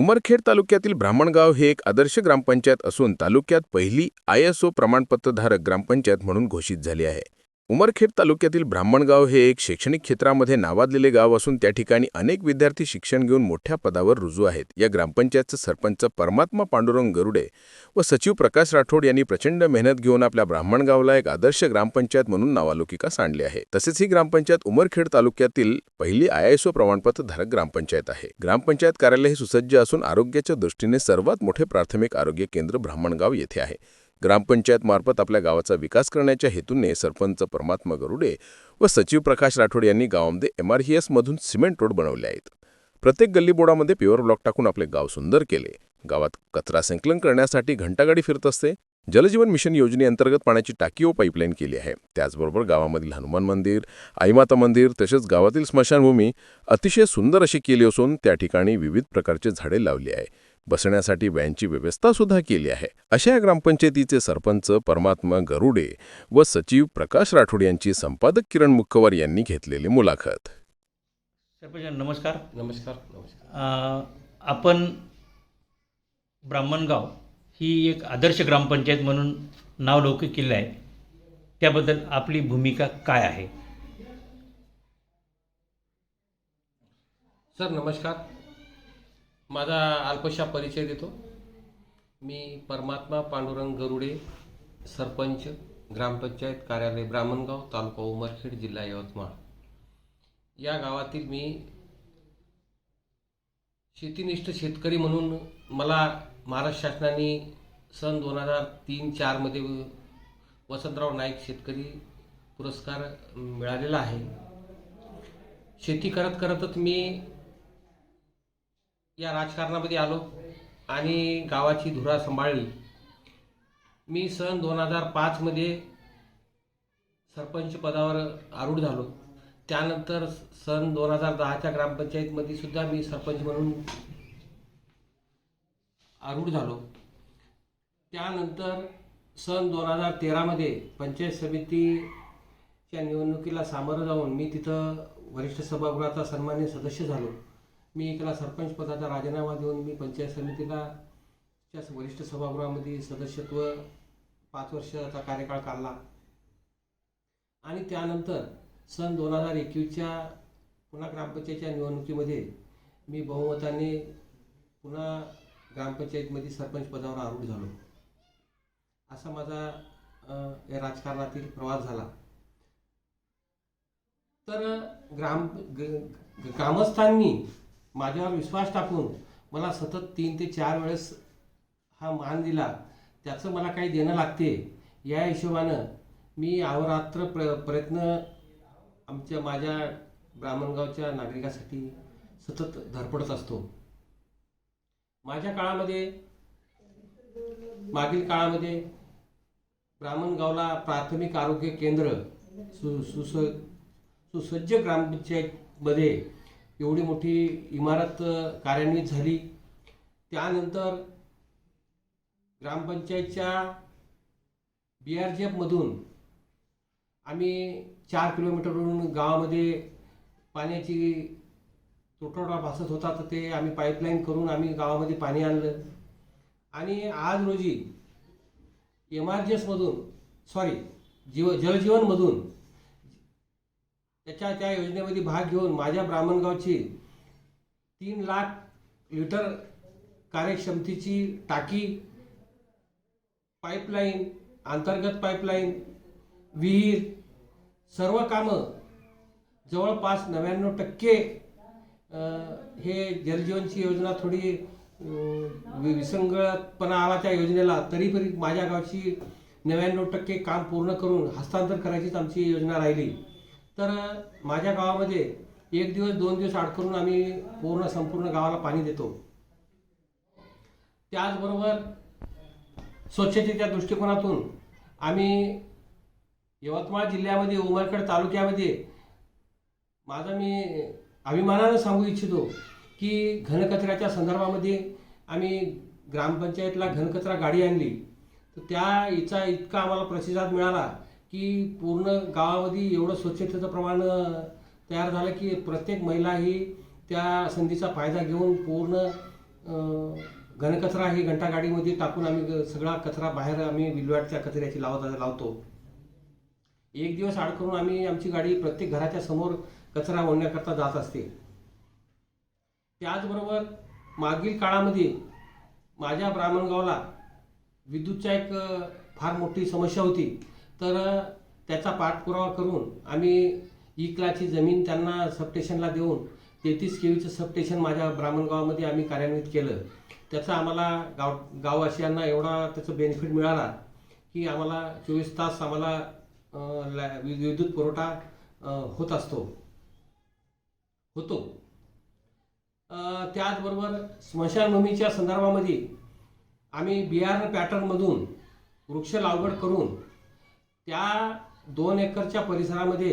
उमरखेड तालुक्यातील ब्राह्मणगाव हे एक आदर्श ग्रामपंचायत असून तालुक्यात पहिली आय एस ओ प्रमाणपत्रधारक ग्रामपंचायत म्हणून घोषित झाली आहे. उमरखेड तालुक्यातील ब्राह्मणगाव हे एक शैक्षणिक क्षेत्रामध्ये नावाजलेले गाव असून त्या ठिकाणी अनेक विद्यार्थी शिक्षण घेऊन मोठ्या पदावर रुजू आहेत. या ग्रामपंचायतचं सरपंच परमात्मा पांडुरंग गरुडे व सचिव प्रकाश राठोड यांनी प्रचंड मेहनत घेऊन आपल्या ब्राह्मणगावला एक आदर्श ग्रामपंचायत म्हणून नावालोकिका सांडली आहे. तसेच ही ग्रामपंचायत उमरखेड तालुक्यातील पहिली आय एस ओ प्रमाणपत्र धारक ग्रामपंचायत आहे. ग्रामपंचायत कार्यालय हे सुसज्ज असून आरोग्याच्या दृष्टीने सर्वात मोठे प्राथमिक आरोग्य केंद्र ब्राह्मणगाव येथे आहे. ग्रामपंचायत मार्फत आपल्या गावाचा विकास करण्याच्या हेतूने सरपंच परमात्मा गरुडे व सचिव प्रकाश राठोड यांनी गावामध्ये एम आर मधून सिमेंट रोड बनवले आहेत. प्रत्येक गल्लीबोडामध्ये प्युअर ब्लॉक टाकून आपले गाव सुंदर केले. गावात कचरा संकलन करण्यासाठी घंटागाडी फिरत असते. जलजीवन मिशन योजनेअंतर्गत पाण्याची टाकी व पाईपलाईन केली आहे. त्याचबरोबर गावामधील हनुमान मंदिर आईमाता मंदिर तसेच गावातील स्मशानभूमी अतिशय सुंदर अशी केली असून त्या ठिकाणी विविध प्रकारचे झाडे लावली आहे. बसण्यासाठी व्हॅनची व्यवस्था सुद्धा केली आहे. अशा या ग्रामपंचायतीचे सरपंच परमात्मा गरुडे व सचिव प्रकाश राठोड यांची संपादक किरण मुखवर यांनी घेतलेली मुलाखत. सरपंच नमस्कार. नमस्कार आपण ब्राह्मणगाव ही एक आदर्श ग्रामपंचायत म्हणून नावलौकिक केलं आहे. त्याबद्दल आपली भूमिका काय आहे? सर नमस्कार. माझा अल्पशा परिचय देतो. मी परमात्मा पांडुरंग गरुडे सरपंच ग्रामपंचायत कार्यालय ब्राह्मणगाव तालुका उमरखेड जिल्हा यवतमाळ. या गावातील मी शेतीनिष्ठ शेतकरी म्हणून मला महाराष्ट्र शासनाने सन दोन हजार तीन चारमध्ये वसंतराव नाईक शेतकरी पुरस्कार मिळालेला आहे. शेती करत करतच मी या राजकारणामध्ये आलो आणि गावाची धुरा सांभाळली. मी सन दोन हजार पाचमध्ये सरपंच पदावर आरूढ झालो. त्यानंतर सन दोन हजार दहाच्या ग्रामपंचायतमध्ये सुद्धा मी सरपंच म्हणून आरूढ झालो. त्यानंतर सन दोन हजार तेरामध्ये पंचायत समितीच्या निवडणुकीला सामोरं जाऊन मी तिथं वरिष्ठ सभागृहाचा सन्मान्य सदस्य झालो. मी एकाला सरपंच पदाचा राजीनामा देऊन मी पंचायत समितीला च्या वरिष्ठ सभागृहामध्ये सदस्यत्व पाच वर्षाचा कार्यकाळ काढला. आणि त्यानंतर सन दोन हजार एकवीसच्या पुन्हा ग्रामपंचायतच्या निवडणुकीमध्ये मी बहुमताने पुन्हा ग्रामपंचायतमध्ये सरपंच पदावर आरूढ झालो. असा माझा या राजकारणातील प्रवास झाला. तर ग्राम ग- ग्रामस्थांनी माझ्यावर विश्वास टाकून मला सतत तीन ते चार वेळेस हा मान दिला त्याचं मला काही देणं लागते या हिशोबानं मी अहोरात्र प्र प्रयत्न आमच्या माझ्या ब्राह्मणगावच्या नागरिकासाठी सतत धडपडत असतो. माझ्या काळामध्ये मागील काळामध्ये ब्राह्मणगावला प्राथमिक आरोग्य केंद्र सु सुस सुसज्ज ग्रामपंचायतमध्ये एवढी मोठी इमारत कार्यान्वित झाली. त्यानंतर ग्रामपंचायतच्या बी आर जी एफमधून आम्ही चार किलोमीटरवरून गावामध्ये पाण्याची तुटवडा भासत होता तर ते आम्ही पाईपलाईन करून आम्ही गावामध्ये पाणी आणलं. आणि आज रोजी एम आर जी एसमधून सॉरी जीव जलजीवनमधून त्याच्या त्या योजनेमध्ये भाग घेऊन माझ्या ब्राह्मणगावची तीन लाख लिटर कार्यक्षमतेची टाकी पाईपलाईन अंतर्गत पाईपलाईन विहीर सर्व कामं जवळपास नव्याण्णव टक्के हे जलजीवनची योजना थोडी वि- विसंगतपणा आला त्या योजनेला तरी माझ्या गावची नव्याण्णव टक्के काम पूर्ण करून हस्तांतर करायचीच आमची योजना राहिली. तर माझ्या गावामध्ये एक दिवस दोन दिवस अडकरून आम्ही पूर्ण संपूर्ण गावाला पाणी देतो. त्याचबरोबर स्वच्छतेच्या दृष्टिकोनातून आम्ही यवतमाळ जिल्ह्यामध्ये उमरखेड तालुक्यामध्ये माझा मी अभिमानानं सांगू इच्छितो की घनकचऱ्याच्या संदर्भामध्ये आम्ही ग्रामपंचायतला घनकचरा गाडी आणली. तर त्या हिचा इतका आम्हाला प्रतिसाद मिळाला की पूर्ण गावामध्ये एवढं स्वच्छतेचं प्रमाण तयार झालं की प्रत्येक महिला ही त्या संधीचा फायदा घेऊन पूर्ण घनकचरा ही घंटागाडीमध्ये टाकून आम्ही सगळा कचरा बाहेर आम्ही विल्वाटच्या कचऱ्याची लावत लावतो. एक दिवस आड करून आम्ही आमची गाडी प्रत्येक घराच्या समोर कचरा ओढण्याकरता जात असते. त्याचबरोबर मागील काळामध्ये माझ्या ब्राह्मणगावला विद्युतच्या एक फार मोठी समस्या होती. तर त्याचा पाठपुरावा करून आम्ही इकलाची जमीन त्यांना सबस्टेशनला देऊन तेहतीस केवीचं सबस्टेशन माझ्या ब्राह्मणगावामध्ये आम्ही कार्यान्वित केलं. त्याचा आम्हाला गाव गाववासियांना एवढा त्याचं बेनिफिट मिळाला की आम्हाला चोवीस तास आम्हाला वि- विद्युत पुरवठा होत असतो. होतो. त्याचबरोबर स्मशानभूमीच्या संदर्भामध्ये आम्ही बिहार पॅटर्नमधून वृक्ष लागवड करून त्या दोन एकरच्या परिसरामध्ये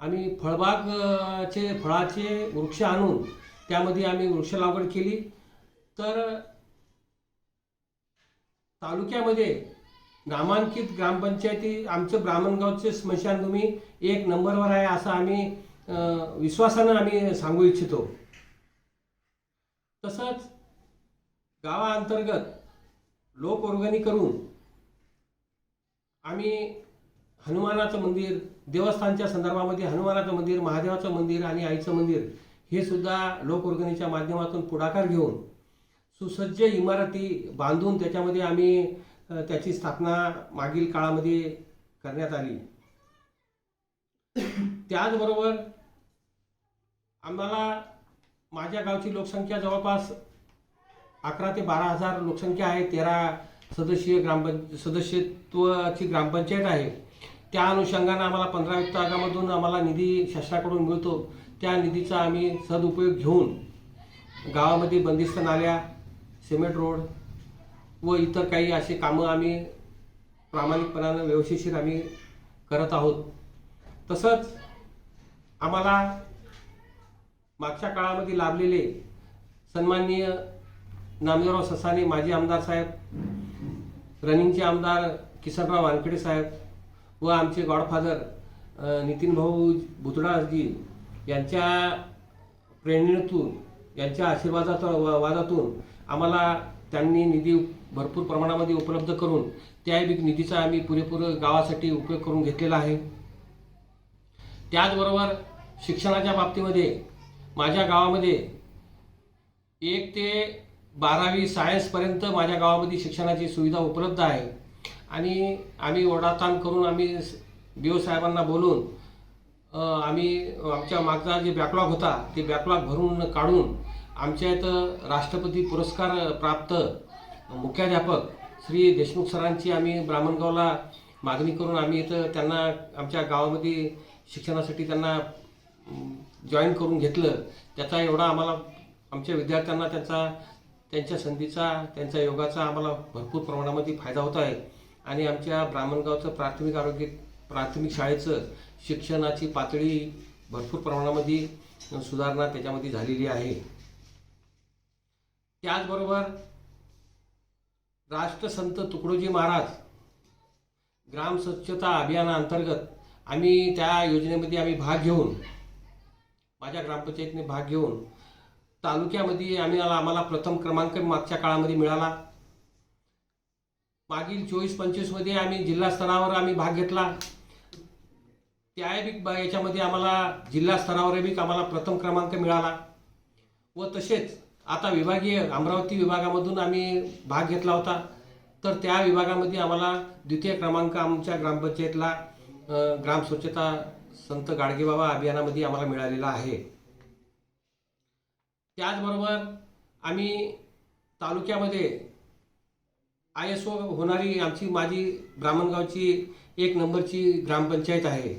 आम्ही फळबागचे फळाचे वृक्ष आणून त्यामध्ये आम्ही वृक्ष लागवड केली. तर तालुक्यामध्ये नामांकित ग्रामपंचायती आमचं ब्राह्मणगावचे स्मशानभूमी एक नंबरवर आहे असं आम्ही विश्वासानं आम्ही सांगू इच्छितो. तसंच गावाअंतर्गत लोकवर्गणी करून आम्ही हनुमानाचं मंदिर देवस्थानच्या संदर्भामध्ये हनुमानाचं मंदिर महादेवाचं मंदिर आणि आईचं मंदिर हे सुद्धा लोकवर्गणीच्या माध्यमातून पुढाकार घेऊन सुसज्ज इमारती बांधून त्याच्यामध्ये आम्ही त्याची स्थापना मागील काळामध्ये करण्यात आली. त्याचबरोबर आम्हाला माझ्या गावची लोकसंख्या जवळपास अकरा ते बारा हजार लोकसंख्या आहे तेरा सदस्यीय ग्रामपंच सदस्यत्वाची ग्रामपंचायत आहे. त्या अनुषंगानं आम्हाला पंधरा वित्त आगामधून आम्हाला निधी शासनाकडून मिळतो. त्या निधीचा आम्ही सदुपयोग घेऊन गावामध्ये बंदिस्त नाल्या सिमेंट रोड व इतर काही असे कामं आम्ही प्रामाणिकपणानं व्यवस्थिशीर आम्ही करत आहोत. तसंच आम्हाला मागच्या काळामध्ये लाभलेले सन्माननीय नामदेवराव ससाने माजी आमदार साहेब रनिंगचे आमदार किसनराव वानखेडे साहेब व आमचे गॉडफादर नितीन भाऊ भुतडाजी यांच्या प्रेरणेतून यांच्या आशीर्वादाचा वा- वादातून आम्हाला त्यांनी निधी भरपूर प्रमाणामध्ये उपलब्ध करून त्या बी निधीचा आम्ही पुरेपूर गावासाठी उपयोग करून घेतलेला आहे. त्याचबरोबर शिक्षणाच्या बाबतीमध्ये माझ्या गावामध्ये एक ते बारावी सायन्सपर्यंत माझ्या गावामध्ये शिक्षणाची सुविधा उपलब्ध आहे. आणि आम्ही ओढाताण करून आम्ही बी ओ साहेबांना बोलून आम्ही आमच्या मागचा जे बॅकलॉग होता ते बॅकलॉग भरून काढून आमच्या इथं राष्ट्रपती पुरस्कार प्राप्त मुख्याध्यापक श्री देशमुख सरांची आम्ही ब्राह्मणगावला मागणी करून आम्ही इथं त्यांना आमच्या गावामध्ये शिक्षणासाठी त्यांना जॉईन करून घेतलं. त्याचा एवढा आम्हाला आमच्या विद्यार्थ्यांना त्याचा त्यांच्या संधीचा त्यांच्या योगाचा आम्हाला भरपूर प्रमाणामध्ये फायदा होत आहे. आणि आमच्या ब्राह्मणगावचं प्राथमिक आरोग्य प्राथमिक शाळेचं शिक्षणाची पातळी भरपूर प्रमाणामध्ये सुधारणा त्याच्यामध्ये झालेली आहे. त्याचबरोबर राष्ट्रसंत तुकडोजी महाराज ग्राम स्वच्छता अभियानाअंतर्गत आम्ही त्या योजनेमध्ये आम्ही भाग घेऊन माझ्या ग्रामपंचायतीने भाग घेऊन तालुक्यामध्ये आम्ही आम्हाला प्रथम क्रमांक मागच्या काळामध्ये मिळाला. मागील चोवीस पंचवीसमध्ये आम्ही जिल्हा स्तरावर आम्ही भाग घेतला. त्या बी याच्यामध्ये आम्हाला जिल्हा स्तरावर बी आम्हाला प्रथम क्रमांक मिळाला. व तसेच आता विभागीय अमरावती विभागामधून आम्ही भाग घेतला होता. तर त्या विभागामध्ये आम्हाला द्वितीय क्रमांक आमच्या ग्रामपंचायतला ग्राम स्वच्छता संत गाडगेबाबा अभियानामध्ये आम्हाला मिळालेला आहे. त्याचबरोबर आम्ही तालुक्यामध्ये आय एस ओ होणारी आमची माझी ब्राह्मणगावची एक नंबरची ग्रामपंचायत आहे.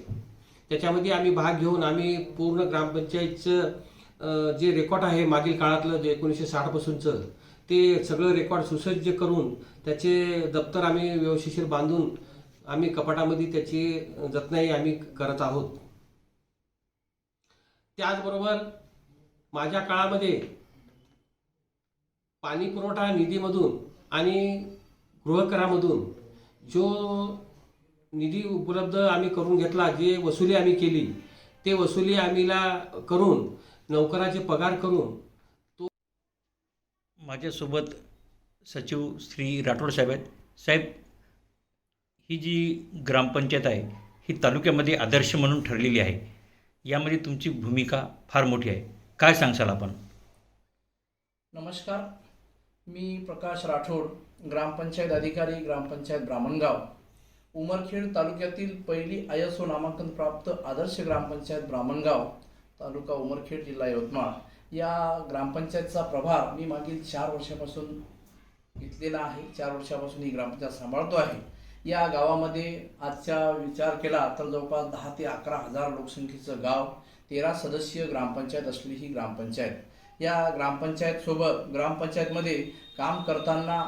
त्याच्यामध्ये आम्ही भाग घेऊन आम्ही पूर्ण ग्रामपंचायतचं जे रेकॉर्ड आहे मागील काळातलं जे एकोणीसशे साठपासूनचं ते सगळं रेकॉर्ड सुसज्ज करून त्याचे दप्तर आम्ही व्यवस्थिशीर बांधून आम्ही कपाटामध्ये त्याची जतनाई आम्ही करत आहोत. त्याचबरोबर माझ्या काळामध्ये पाणी पुरवठा निधीमधून आणि गृहकरामधून. जो निधी उपलब्ध आम्ही करून घेतला जे वसुली आम्ही केली ते वसुली आम्हीला करून नोकराचे पगार करून माझ्यासोबत सचिव श्री राठोड साहेब आहेत. साहेब ही जी ग्रामपंचायत आहे ही तालुक्यामध्ये आदर्श म्हणून ठरलेली आहे. यामध्ये तुमची भूमिका फार मोठी आहे. काय सांगशाल आपण? नमस्कार. मी प्रकाश राठोड ग्रामपंचायत अधिकारी ग्रामपंचायत ब्राह्मणगाव. उमरखेड तालुक्यातील पहिली आय एस ओ नामांकन प्राप्त आदर्श ग्रामपंचायत ब्राह्मणगाव तालुका उमरखेड जिल्हा यवतमाळ. या ग्रामपंचायतचा प्रभार मी मागील चार वर्षापासून घेतलेला आहे. चार वर्षापासून ही ग्रामपंचायत सांभाळतो आहे. या गावामध्ये आजचा विचार केला तर जवळपास दहा ते अकरा हजार लोकसंख्येचं गाव तेरा सदस्यीय ग्रामपंचायत असलेली ही ग्रामपंचायत. या ग्रामपंचायतसोबत ग्रामपंचायतमध्ये काम करताना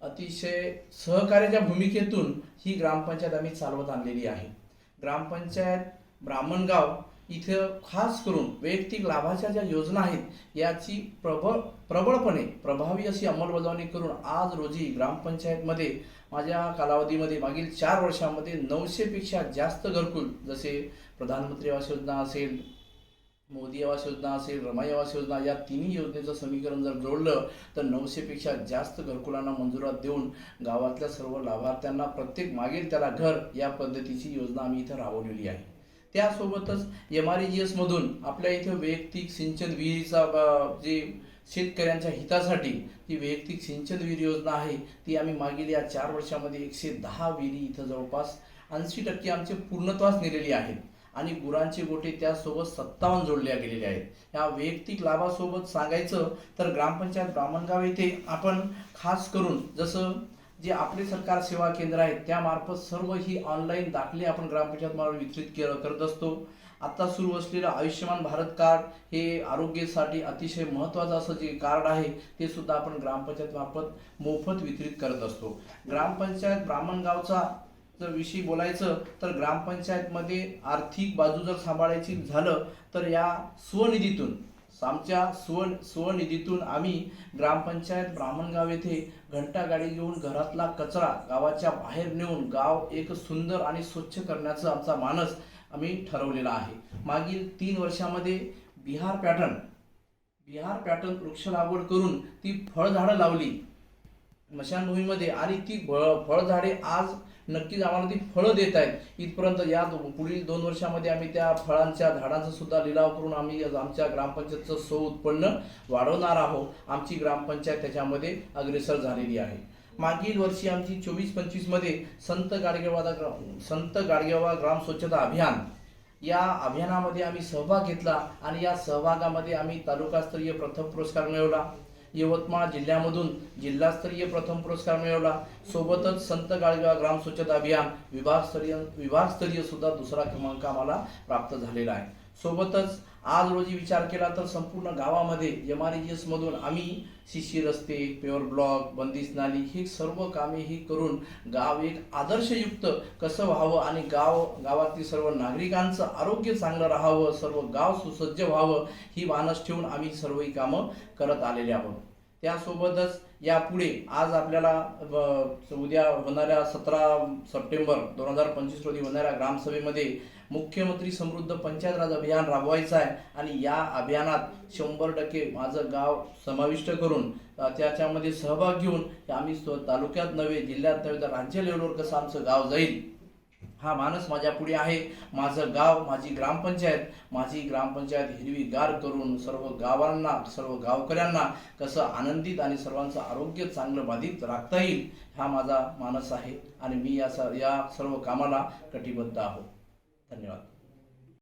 अतिशय सहकार्याच्या भूमिकेतून ही ग्रामपंचायत आम्ही चालवत आणलेली आहे. ग्रामपंचायत ब्राह्मणगाव इथं खास करून वैयक्तिक लाभाच्या ज्या योजना आहेत याची प्रबळ प्रबळपणे प्रभावी अशी अंमलबजावणी करून आज रोजी ग्रामपंचायतमध्ये माझ्या कालावधीमध्ये मागील चार वर्षामध्ये नऊशेपेक्षा जास्त घरकुल जसे प्रधानमंत्री आवास योजना असेल मोदी आवास योजना असेल रमाई आवास योजना या तिन्ही योजनेचं समीकरण जर जोडलं तर नऊशेपेक्षा जास्त घरकुलांना मंजुरात देऊन गावातल्या सर्व लाभार्थ्यांना प्रत्येक मागेल त्याला घर या पद्धतीची योजना आम्ही इथं राबवलेली आहे. त्यासोबतच एम आर जी एसमधून आपल्या इथं वैयक्तिक सिंचन विहिरीचा जे शेतकऱ्यांच्या हितासाठी जी वैयक्तिक सिंचन विहीर योजना आहे ती आम्ही मागील या चार वर्षामध्ये एकशे दहा विहिरी इथं जवळपास ऐंशी टक्के आमचे पूर्णत्वास नेलेली आहेत. आणि गुरांचे गोटे त्यासोबत सत्तावन्न जोडल्या गेलेल्या आहेत. या वैयक्तिक लाभासोबत सांगायचं तर ग्रामपंचायत ब्राह्मणगाव येथे आपण खास करून जसं जे आपले सरकार सेवा केंद्र आहेत त्यामार्फत सर्व ही ऑनलाईन दाखले आपण ग्रामपंचायत मार्फत वितरित के- करत असतो. आता सुरू असलेलं आयुष्यमान भारत कार्ड हे आरोग्यासाठी अतिशय महत्त्वाचं असं जे कार्ड आहे ते सुद्धा आपण ग्रामपंचायत मार्फत मोफत वितरित करत असतो. ग्रामपंचायत ब्राह्मणगावचा जर विषयी बोलायचं तर ग्रामपंचायतमध्ये आर्थिक बाजू जर सांभाळायची झालं तर या स्वनिधीतून आमच्या स्व स्वनिधीतून आम्ही ग्रामपंचायत ब्राह्मणगाव येथे घंटा गाडी घेऊन घरातला कचरा गावाच्या बाहेर नेऊन गाव एक सुंदर आणि स्वच्छ करण्याचा आमचा मानस आम्ही ठरवलेला आहे. मागील तीन वर्षामध्ये बिहार पॅटर्न बिहार पॅटर्न वृक्ष लागवड करून ती फळझाडं लावली. स्मशानभूमीमध्ये आणि ती फळ फळझाडे आज नक्कीच आम्हाला ती फळं देत आहेत. इथपर्यंत या दो- पुढील दोन वर्षामध्ये आम्ही त्या फळांच्या झाडांचा सुद्धा लिलाव करून आम्ही आमच्या ग्रामपंचायतचं सो उत्पन्न वाढवणार आहोत. आमची ग्रामपंचायत त्याच्यामध्ये अग्रेसर झालेली आहे. मागील वर्षी आमची चोवीस पंचवीसमध्ये संत गाडगेवादा ग्राम संत गाडगेवा ग्राम स्वच्छता अभियान या अभियानामध्ये आम्ही सहभाग घेतला आणि या सहभागामध्ये आम्ही तालुकास्तरीय प्रथम पुरस्कार मिळवला. यवतमाळ जिल्ह्यामधून जिल्हास्तरीय प्रथम पुरस्कार मिळवला. सोबतच संत गाडगेवा ग्राम स्वच्छता अभियान विभागस्तरीय विभागस्तरीय सुद्धा दुसरा क्रमांक आम्हाला प्राप्त झालेला आहे. सोबतच आज रोजी विचार केला तर संपूर्ण गावामध्ये एम आर मधून आम्ही शिशी रस्ते प्युअर ब्लॉक बंदिस्त नाली ही सर्व कामे ही करून गाव एक आदर्शयुक्त कसं व्हावं आणि गाव गावातील सर्व नागरिकांचं आरोग्य चांगलं राहावं सर्व गाव सुसज्ज व्हावं ही मानस ठेवून आम्ही सर्व ही कामं करत आलेले आहोत. त्यासोबतच यापुढे आज आपल्याला उद्या होणाऱ्या सतरा सप्टेंबर दोन हजार पंचवीस रोजी होणाऱ्या ग्रामसभेमध्ये मुख्यमंत्री समृद्ध पंचायत राज अभियान राबवायचं आहे. आणि या अभियानात शंभर टक्के माझं गाव समाविष्ट करून त्याच्यामध्ये सहभाग घेऊन आम्ही स्व- तालुक्यात नव्हे जिल्ह्यात नव्हे तर राज्य लेवलवर कसं आमचं गाव जाईल. हा मानस माझ्या पुढे आहे. माझं गाव माझी ग्रामपंचायत माझी ग्रामपंचायत हिरवीगार करून सर्व गावांना सर्व गावकऱ्यांना कसं आनंदित आणि सर्वांचं आरोग्य चांगलं बाधित राखता येईल हा माझा मानस आहे. आणि मी या स या सर्व कामाला कटिबद्ध आहोत. धन्यवाद